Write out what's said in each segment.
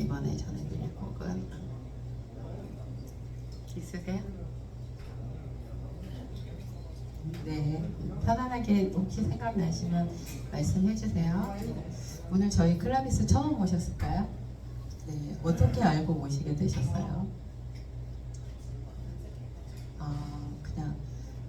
이번에 전해드릴 곡은 있으세요? 네, 편안하게 혹시 생각나시면 말씀해 주세요. 오늘 저희 클라비스 처음 오셨을까요? 네, 어떻게 알고 오시게 되셨어요? 아, 그냥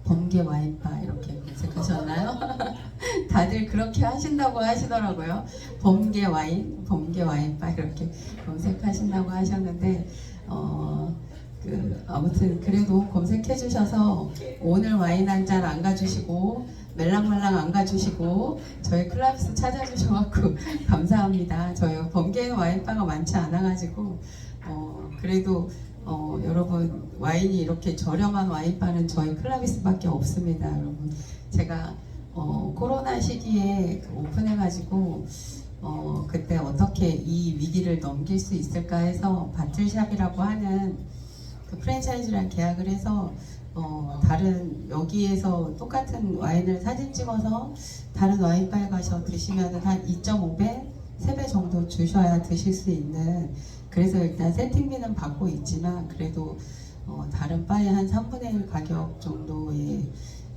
번개 와인바 이렇게 검색하셨나요? 다들 그렇게 하신다고 하시더라고요. 번개 와인, 번개 와인바 이렇게 검색하신다고 하셨는데, 어, 그 아무튼 그래도 검색해 주셔서 오늘 와인 한 잔 안 가주시고 멜랑멜랑 안 가주시고 저희 클라비스 찾아주셔갖고 감사합니다. 저희 번개 와인바가 많지 않아가지고 어, 그래도 어, 여러분 와인이 이렇게 저렴한 와인바는 저희 클라비스밖에 없습니다. 여러분 제가 어, 코로나 시기에 그 오픈해가지고 어, 그때 어떻게 이 위기를 넘길 수 있을까 해서 바틀샵이라고 하는 그 프랜차이즈랑 계약을 해서 어, 다른 여기에서 똑같은 와인을 사진 찍어서 다른 와인바에 가서 드시면 한 2.5배, 3배 정도 주셔야 드실 수 있는 그래서 일단 세팅비는 받고 있지만 그래도 어, 다른 바의 한 3분의 1 가격 정도의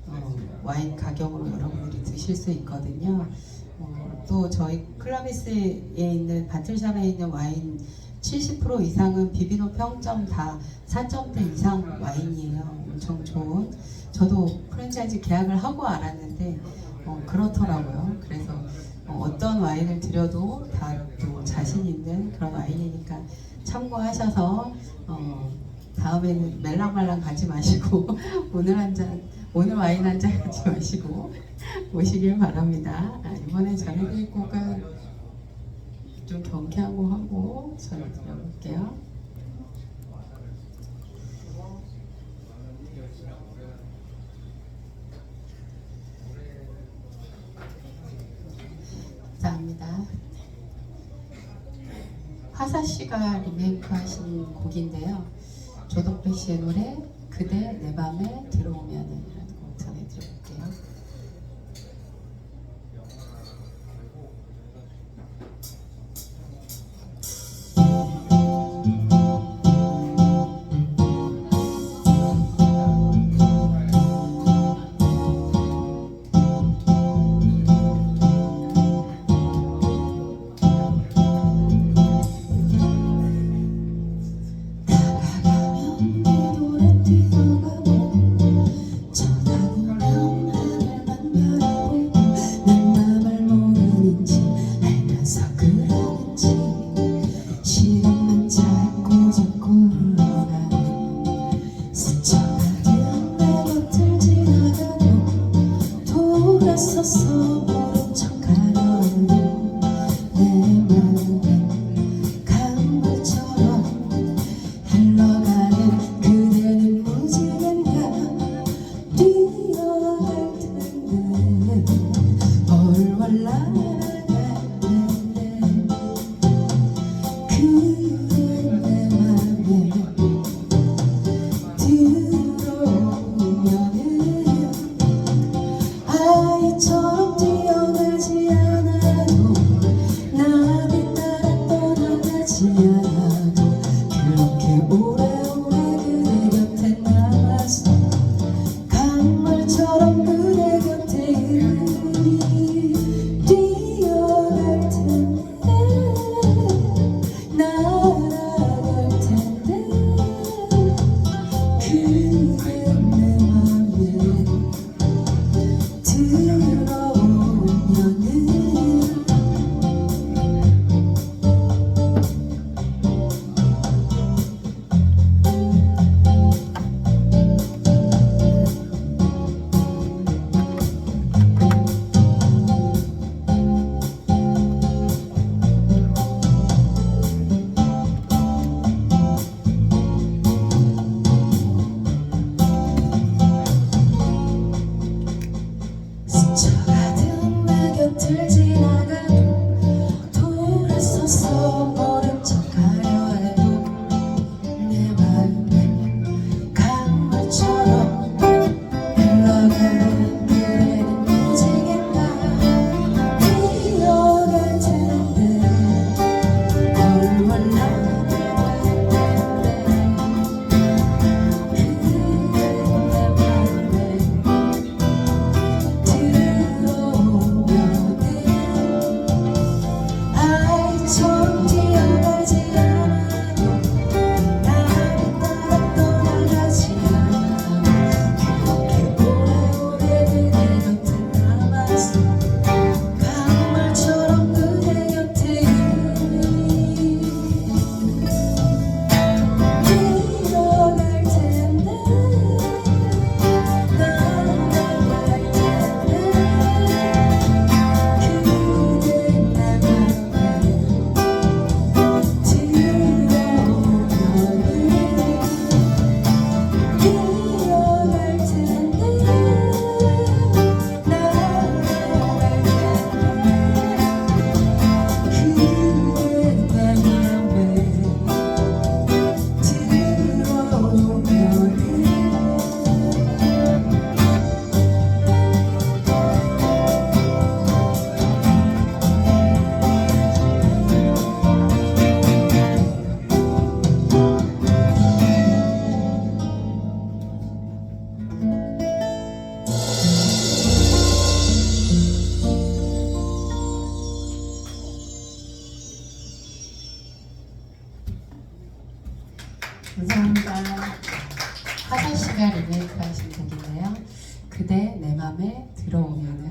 어, 와인 가격으로 여러분들이 드실 수 있거든요. 어, 또 저희 클라비스에 있는 바틀샵에 있는 와인 70% 이상은 비비노 평점 다 4점대 이상 와인이에요. 엄청 좋은. 저도 프랜차이즈 계약을 하고 알았는데 어, 그렇더라고요. 그래서 어, 떤 와인을 드려도 다 또 자신 있는 그런 와인이니까 참고하셔서 어, 다음에는 멜랑말랑 가지 마시고 오늘 한잔 오늘 와인 한잔 가지 마시고 오시길 바랍니다. 아, 이번에 전해드릴 곡은 좀 경쾌한 거 하고 전해드려볼게요. 감사합니다. 화사 씨가 리메이크 하신 곡인데요. 조덕배 씨의 노래 그대 내 맘에 들어오면은 just so. 감사합니다. 하사 씨가 리메이크 하신 곡인데요. 그대 내 맘에 들어오면은